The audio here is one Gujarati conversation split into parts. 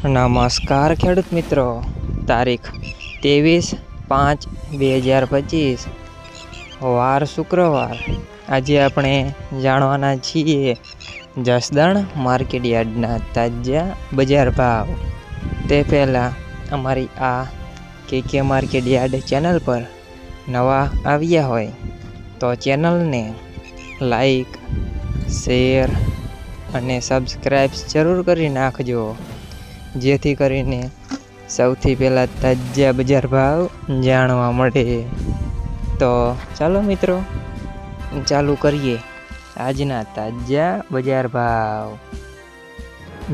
નમસ્કાર ખેડૂત મિત્રો. તારીખ ત્રેવીસ પાંચ બે હજાર પચીસ. વાર શુક્રવાર. આજે આપણે જાણવાના છીએ જસદણ માર્કેટ યાર્ડના તાજા બજાર ભાવ. તે પહેલાં અમારી આ કે કે માર્કેટ યાર્ડ ચેનલ પર નવા આવ્યા હોય તો ચેનલને લાઈક, શેર અને સબસ્ક્રાઈબ જરૂર કરી નાખજો. જેથી કરીને સૌથી પહેલાં તાજા બજાર ભાવ જાણવા મળે. તો ચાલો મિત્રો, ચાલુ કરીએ આજના તાજા બજાર ભાવ.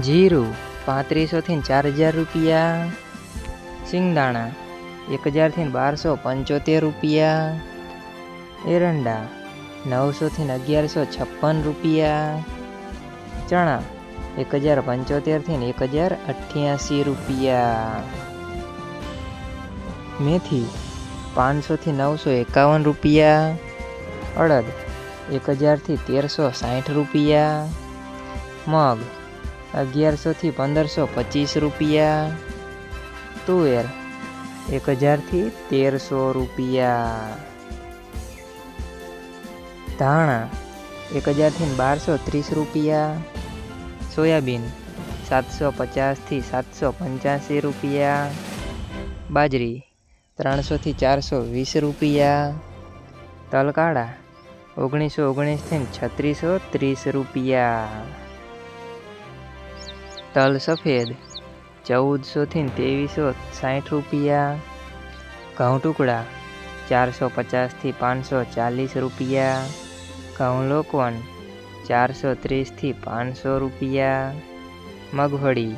જીરું પાંત્રીસોથી ચાર હજાર રૂપિયા સિંગદાણા એક હજારથી બારસો પંચોતેર રૂપિયા, એરંડા નવસોથી અગિયારસો છપ્પન રૂપિયા, ચણા એક હજાર પંચોતેરથી એક હજાર અઠ્યાસી રૂપિયા. મેથી પાંચસોથી નવસો એકાવન રૂપિયા. અડદ એક હજારથી તેરસો સાઠ રૂપિયા. મગ અગિયારસોથી પંદરસો પચીસ રૂપિયા. તુવેર એક હજારથી તેરસો રૂપિયા. ધાણા એક હજારથી બારસો ત્રીસ રૂપિયા. સોયાબીન સાતસો પચાસથી સાતસો પંચ્યાસી રૂપિયા. બાજરી ત્રણસોથી ચારસો વીસ રૂપિયા. તલકાળા ઓગણીસો ઓગણીસથી છત્રીસો ત્રીસ રૂપિયા. તલ સફેદ ચૌદસોથી ત્રેવીસો સાઠ રૂપિયા. ઘઉં ટુકડા ચારસો પચાસથી પાંચસો ચાલીસ રૂપિયા. ઘઉં લોકવન ચારસો ત્રીસથી પાંચસો રૂપિયા. મગફળી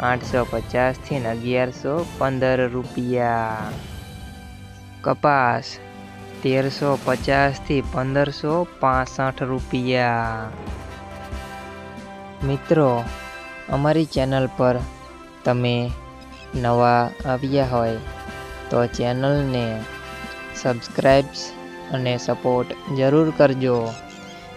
આઠસો પચાસથી અગિયારસો પંદર રૂપિયા. કપાસ તેરસો પચાસથી પંદરસો પાસઠ રૂપિયા. મિત્રો, અમારી ચેનલ પર તમે નવા આવ્યા હોય તો ચેનલને સબસ્ક્રાઈબ્સ અને સપોર્ટ જરૂર કરજો.